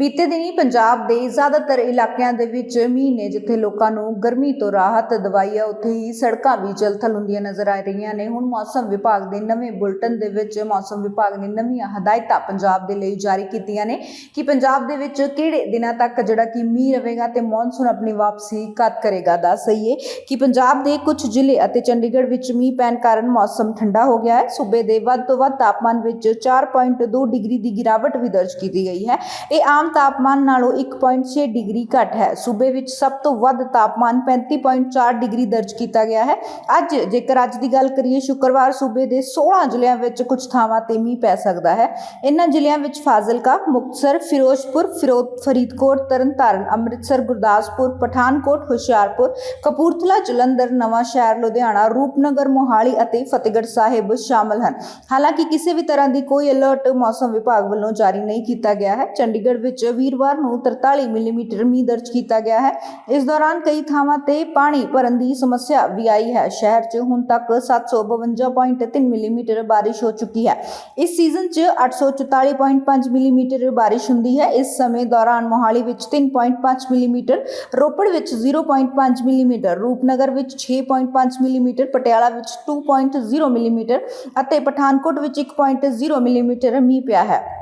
ਬੀਤੇ ਦਿਨੀ ਪੰਜਾਬ ਦੇ ਜ਼ਿਆਦਾਤਰ ਇਲਾਕਿਆਂ ਦੇ ਵਿੱਚ ਮੀਂਹ ਨੇ ਜਿੱਥੇ ਲੋਕਾਂ ਨੂੰ ਗਰਮੀ ਤੋਂ ਰਾਹਤ ਦਵਾਈ ਹੈ ਉੱਥੇ ਹੀ ਸੜਕਾਂ ਵੀ ਜਲਥਲ ਹੁੰਦੀਆਂ ਨਜ਼ਰ ਆ ਰਹੀਆਂ ਨੇ। ਹੁਣ ਮੌਸਮ ਵਿਭਾਗ ਦੇ ਨਵੇਂ ਬੁਲਟਨ ਦੇ ਵਿੱਚ ਮੌਸਮ ਵਿਭਾਗ ਨੇ ਨਵੀਆਂ ਹਦਾਇਤਾਂ ਪੰਜਾਬ ਦੇ ਲਈ ਜਾਰੀ ਕੀਤੀਆਂ ਨੇ ਕਿ ਪੰਜਾਬ ਦੇ ਵਿੱਚ ਕਿਹੜੇ ਦਿਨਾਂ ਤੱਕ ਜਿਹੜਾ ਕਿ ਮੀਂਹ ਰਹੇਗਾ ਤੇ ਮੌਨਸੂਨ ਆਪਣੀ ਵਾਪਸੀ ਕਦ ਕਰੇਗਾ ਦੱਸ ਸਹੀਏ ਕਿ ਪੰਜਾਬ ਦੇ ਕੁਝ ਜ਼ਿਲ੍ਹੇ ਅਤੇ ਚੰਡੀਗੜ੍ਹ ਵਿੱਚ ਮੀਂਹ ਪੈਣ ਕਾਰਨ ਮੌਸਮ ਠੰਡਾ ਹੋ ਗਿਆ ਹੈ। ਸੂਬੇ ਦੇ ਵੱਧ ਤੋਂ ਵੱਧ ਤਾਪਮਾਨ ਵਿੱਚ 4.2 ਡਿਗਰੀ ਦੀ ਗਿਰਾਵਟ ਵੀ ਦਰਜ ਕੀਤੀ ਗਈ ਹੈ। ਇਹ ਆਮ ਤਾਪਮਾਨ ਨਾਲੋਂ 1.6 ਡਿਗਰੀ ਘੱਟ ਹੈ। ਸੂਬੇ ਵਿੱਚ ਸਭ ਤੋਂ ਵੱਧ ਤਾਪਮਾਨ 35.4 ਡਿਗਰੀ ਦਰਜ ਕੀਤਾ ਗਿਆ ਹੈ। ਅੱਜ ਜੇਕਰ ਅੱਜ ਦੀ ਗੱਲ ਕਰੀਏ, ਸ਼ੁੱਕਰਵਾਰ ਸੂਬੇ ਦੇ 16 ਜ਼ਿਲ੍ਹਿਆਂ ਵਿੱਚ ਕੁਝ ਥਾਵਾਂ ਤੇ ਮੀਂਹ ਪੈ ਸਕਦਾ ਹੈ। ਇਹਨਾਂ ਜ਼ਿਲ੍ਹਿਆਂ ਵਿੱਚ ਫਾਜ਼ਿਲਕਾ, ਮੁਕਤਸਰ, ਫਿਰੋਜ਼ਪੁਰ, ਫਿਰੋਜ਼, ਫਰੀਦਕੋਟ, ਤਰਨਤਾਰਨ, ਅੰਮ੍ਰਿਤਸਰ, ਗੁਰਦਾਸਪੁਰ, ਪਠਾਨਕੋਟ, ਹੁਸ਼ਿਆਰਪੁਰ, ਕਪੂਰਥਲਾ, ਜਲੰਧਰ, ਨਵਾਂ ਸ਼ਹਿਰ, ਲੁਧਿਆਣਾ, ਰੂਪਨਗਰ, ਮੋਹਾਲੀ ਅਤੇ ਫਤਿਹਗੜ੍ਹ ਸਾਹਿਬ ਸ਼ਾਮਲ ਹਨ। ਹਾਲਾਂਕਿ ਕਿਸੇ ਵੀ ਤਰ੍ਹਾਂ ਦੀ ਕੋਈ ਅਲਰਟ ਮੌਸਮ ਵਿਭਾਗ ਵੱਲੋਂ ਜਾਰੀ ਨਹੀਂ ਕੀਤਾ ਗਿਆ ਹੈ। ਚੰਡੀਗੜ੍ਹ ਵਿੱਚ ਵੀਰਵਾਰ ਨੂੰ 43 ਮਿਲੀਮੀਟਰ ਮੀਂਹ ਦਰਜ ਕੀਤਾ ਗਿਆ ਹੈ। ਇਸ ਦੌਰਾਨ ਕਈ ਥਾਵਾਂ ਤੇ ਪਾਣੀ ਭਰਨ ਦੀ ਸਮੱਸਿਆ ਵੀ ਆਈ ਹੈ। ਸ਼ਹਿਰ 'ਚ ਹੁਣ ਤੱਕ 752.3 ਮਿਲੀਮੀਟਰ ਬਾਰਿਸ਼ ਹੋ ਚੁੱਕੀ ਹੈ। ਇਸ ਸੀਜ਼ਨ 'ਚ 844.5 ਮਿਲੀਮੀਟਰ ਬਾਰਿਸ਼ ਹੁੰਦੀ ਹੈ। ਇਸ ਸਮੇਂ ਦੌਰਾਨ ਮੋਹਾਲੀ ਵਿੱਚ 3.5 ਮਿਲੀਮੀਟਰ, ਰੋਪੜ ਵਿੱਚ 0.5 ਮਿਲੀਮੀਟਰ, ਰੂਪਨਗਰ ਵਿੱਚ 6.5 ਮਿਲੀਮੀਟਰ, ਪਟਿਆਲਾ ਵਿੱਚ 2.0 ਮਿਲੀਮੀਟਰ ਅਤੇ ਪਠਾਨਕੋਟ ਵਿੱਚ 1.0 ਮਿਲੀਮੀਟਰ ਮੀਂਹ ਪਿਆ ਹੈ।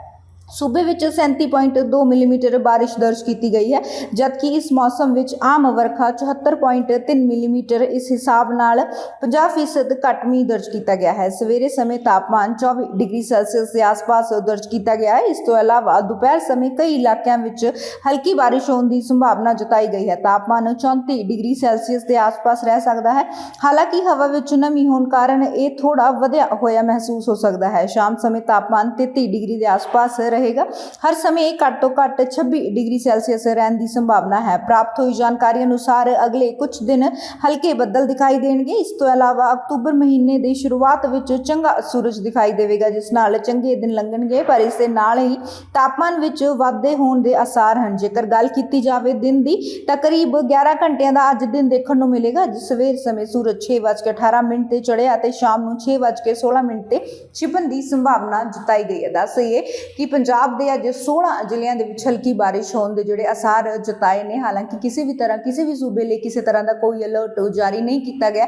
ਸੂਬੇ ਵਿੱਚ 37.2 ਮਿਲੀਮੀਟਰ ਬਾਰਿਸ਼ ਦਰਜ ਕੀਤੀ ਗਈ ਹੈ, ਜਦਕਿ ਇਸ ਮੌਸਮ ਵਿੱਚ ਆਮ ਵਰਖਾ 74.3 ਮਿਲੀਮੀਟਰ ਇਸ ਹਿਸਾਬ ਨਾਲ 50% ਘੱਟ ਮੀਂਹ ਦਰਜ ਕੀਤਾ ਗਿਆ ਹੈ। ਸਵੇਰੇ ਸਮੇਂ ਤਾਪਮਾਨ 24 ਡਿਗਰੀ ਸੈਲਸੀਅਸ ਦੇ ਆਸ-ਪਾਸ ਦਰਜ ਕੀਤਾ ਗਿਆ ਹੈ। ਇਸ ਤੋਂ ਇਲਾਵਾ ਦੁਪਹਿਰ ਸਮੇਂ ਕਈ ਇਲਾਕਿਆਂ ਵਿੱਚ ਹਲਕੀ ਬਾਰਿਸ਼ ਹੋਣ ਦੀ ਸੰਭਾਵਨਾ ਜਤਾਈ ਗਈ ਹੈ। ਤਾਪਮਾਨ 34 ਡਿਗਰੀ ਸੈਲਸੀਅਸ ਦੇ ਆਸ-ਪਾਸ ਰਹਿ ਸਕਦਾ ਹੈ। ਹਾਲਾਂਕਿ ਹਵਾ ਵਿੱਚ ਨਮੀ ਹੋਣ ਕਾਰਨ ਇਹ ਥੋੜਾ ਵਧਿਆ ਹੋਇਆ ਮਹਿਸੂਸ ਹੋ ਸਕਦਾ ਹੈ। ਸ਼ਾਮ ਸਮੇਂ ਤਾਪਮਾਨ 33 ਡਿਗਰੀ ਦੇ ਆਸ-ਪਾਸ ਰਹੇਗਾ। ਹਰ ਸਮੇਂ ਘੱਟ ਤੋਂ ਘੱਟ 26 ਡਿਗਰੀ ਸੈਲਸੀਅਸ ਰਹਿਣ ਦੀ ਸੰਭਾਵਨਾ ਹੈ। ਪ੍ਰਾਪਤ ਹੋਈ ਜਾਣਕਾਰੀ ਅਨੁਸਾਰ ਅਗਲੇ ਕੁਝ ਦਿਨ ਹਲਕੇ ਬੱਦਲ ਦਿਖਾਈ ਦੇਣਗੇ। ਇਸ ਤੋਂ ਇਲਾਵਾ ਅਕਤੂਬਰ ਮਹੀਨੇ ਦੀ ਸ਼ੁਰੂਆਤ ਵਿੱਚ ਚੰਗਾ ਸੂਰਜ ਦਿਖਾਈ ਦੇਵੇਗਾ, ਜਿਸ ਨਾਲ ਚੰਗੇ ਦਿਨ ਲੰਘਣਗੇ, ਪਰ ਇਸ ਦੇ ਨਾਲ ਹੀ ਤਾਪਮਾਨ ਵਿੱਚ ਵਾਧੇ ਹੋਣ ਦੇ ਆਸਾਰ ਹਨ। ਜੇਕਰ ਗੱਲ ਕੀਤੀ ਜਾਵੇ ਦਿਨ ਦੀ, ਤਾਂ ਕਰੀਬ 11 ਘੰਟਿਆਂ ਦਾ ਅੱਜ ਦਿਨ ਦੇਖਣ ਨੂੰ ਮਿਲੇਗਾ ਅੱਜ ਸਵੇਰ ਸਮੇਂ ਸੂਰਜ 6:18 ਮਿੰਟ ਤੇ ਚੜ੍ਹਿਆ ਅਤੇ ਸ਼ਾਮ ਨੂੰ 6:16 ਮਿੰਟ ਤੇ ਛਿਪਣ ਦੀ ਸੰਭਾਵਨਾ ਜਤਾਈ ਗਈ ਹੈ। ਦੱਸ ਇਹ ਕਿ ਪੰਜਾਬ ਦੇ ਅੱਜ 16 ਜ਼ਿਲ੍ਹਿਆਂ ਦੇ ਵਿੱਚ ਹਲਕੀ ਬਾਰਿਸ਼ ਹੋਣ ਦੇ ਜਿਹੜੇ ਅਸਾਰ ਜਤਾਏ ਨੇ, ਹਾਲਾਂਕਿ ਕਿਸੇ ਵੀ ਤਰ੍ਹਾਂ, ਕਿਸੇ ਵੀ ਸੂਬੇ ਲਈ ਕਿਸੇ ਤਰ੍ਹਾਂ ਦਾ ਕੋਈ ਅਲਰਟ ਜਾਰੀ ਨਹੀਂ ਕੀਤਾ ਗਿਆ।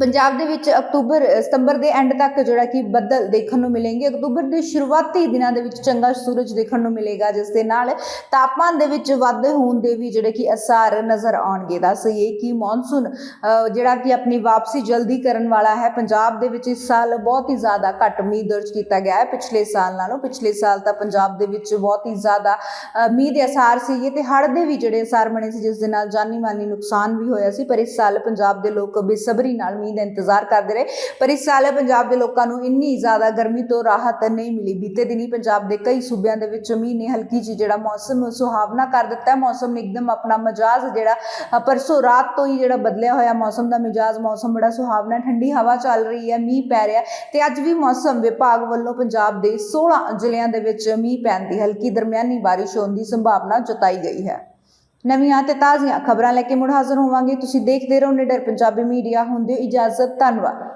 ਪੰਜਾਬ ਦੇ ਵਿੱਚ ਅਕਤੂਬਰ, ਸਤੰਬਰ ਦੇ ਐਂਡ ਤੱਕ ਜਿਹੜਾ ਕਿ ਬੱਦਲ ਦੇਖਣ ਨੂੰ ਮਿਲਣਗੇ ਅਕਤੂਬਰ ਦੇ ਸ਼ੁਰੂਆਤੀ ਦਿਨਾਂ ਦੇ ਵਿੱਚ ਚੰਗਾ ਸੂਰਜ ਦੇਖਣ ਨੂੰ ਮਿਲੇਗਾ, ਜਿਸ ਦੇ ਨਾਲ ਤਾਪਮਾਨ ਦੇ ਵਿੱਚ ਵਾਧੇ ਹੋਣ ਦੇ ਵੀ ਜਿਹੜੇ ਕਿ ਅਸਾਰ ਨਜ਼ਰ ਆਉਣਗੇ। ਦੱਸ ਇਹ ਕਿ ਮੌਨਸੂਨ ਜਿਹੜਾ ਕਿ ਆਪਣੀ ਵਾਪਸੀ ਜਲਦੀ ਕਰਨ ਵਾਲਾ ਹੈ, ਪੰਜਾਬ ਦੇ ਵਿੱਚ ਇਸ ਸਾਲ ਬਹੁਤ ਹੀ ਜ਼ਿਆਦਾ ਘੱਟ ਮੀਂਹ ਦਰਜ ਕੀਤਾ ਗਿਆ ਹੈ। ਪਿਛਲੇ ਸਾਲ ਨਾਲੋਂ, ਪਿਛਲੇ ਸਾਲ ਤਾਂ ਪੰਜਾਬ ਪੰਜਾਬ ਦੇ ਵਿੱਚ ਬਹੁਤ ਹੀ ਜ਼ਿਆਦਾ ਮੀਂਹ ਦੇ ਅਸਾਰ ਸੀਗੇ ਤੇ ਹੜ੍ਹ ਦੇ ਵੀ ਜਿਹੜੇ ਅਸਾਰ ਬਣੇ ਸੀ, ਜਿਸ ਦੇ ਨਾਲ ਜਾਨੀ ਮਾਨੀ ਨੁਕਸਾਨ ਵੀ ਹੋਇਆ ਸੀ, ਪਰ ਇਸ ਸਾਲ ਪੰਜਾਬ ਦੇ ਲੋਕ ਬੇਸਬਰੀ ਨਾਲ ਮੀਂਹ ਦਾ ਇੰਤਜ਼ਾਰ ਕਰਦੇ ਰਹੇ। ਪਰ ਇਸ ਸਾਲ ਪੰਜਾਬ ਦੇ ਲੋਕਾਂ ਨੂੰ ਇੰਨੀ ਜ਼ਿਆਦਾ ਗਰਮੀ ਤੋਂ ਰਾਹਤ ਨਹੀਂ ਮਿਲੀ। ਬੀਤੇ ਦਿਨੀ ਪੰਜਾਬ ਦੇ ਕਈ ਸੂਬਿਆਂ ਦੇ ਵਿੱਚ ਮੀਂਹ ਨੇ ਹਲਕੀ ਜਿਹੀ ਜਿਹੜਾ ਮੌਸਮ ਸੁਹਾਵਣਾ ਕਰ ਦਿੱਤਾ। ਹੈ ਮੌਸਮ ਨੇ ਇੱਕਦਮ ਆਪਣਾ ਮਜ਼ਾਜ਼ ਜਿਹੜਾ ਪਰਸੋਂ ਰਾਤ ਤੋਂ ਹੀ ਜਿਹੜਾ ਬਦਲਿਆ ਹੋਇਆ ਮੌਸਮ ਦਾ ਮਿਜਾਜ਼, ਮੌਸਮ ਬੜਾ ਸੁਹਾਵਣਾ, ਠੰਡੀ ਹਵਾ ਚੱਲ ਰਹੀ ਹੈ, ਮੀਂਹ ਪੈ ਰਿਹਾ ਹੈ ਤੇ ਅੱਜ ਵੀ ਮੌਸਮ ਵਿਭਾਗ ਵੱਲੋਂ ਪੰਜਾਬ ਦੇ 16 ਜ਼ਿਲ੍ਹਿਆਂ ਦੇ ਵਿੱਚ ਮੀਂਹ ਪੈਣ ਦੀ ਹਲਕੀ ਦਰਮਿਆਨੀ ਬਾਰਿਸ਼ ਹੋਣ ਦੀ ਸੰਭਾਵਨਾ ਜਤਾਈ ਗਈ ਹੈ। ਨਵੀਆਂ ਤੇ ਤਾਜ਼ੀਆਂ ਖਬਰਾਂ ਲੈ ਕੇ ਮੁੜ ਹਾਜ਼ਰ ਹੋਵਾਂਗੇ। ਤੁਸੀਂ ਦੇਖਦੇ ਰਹੋ ਨਿਡਰ ਪੰਜਾਬੀ ਮੀਡੀਆ। ਹੁੰਦੇ ਇਜਾਜ਼ਤ। ਧੰਨਵਾਦ।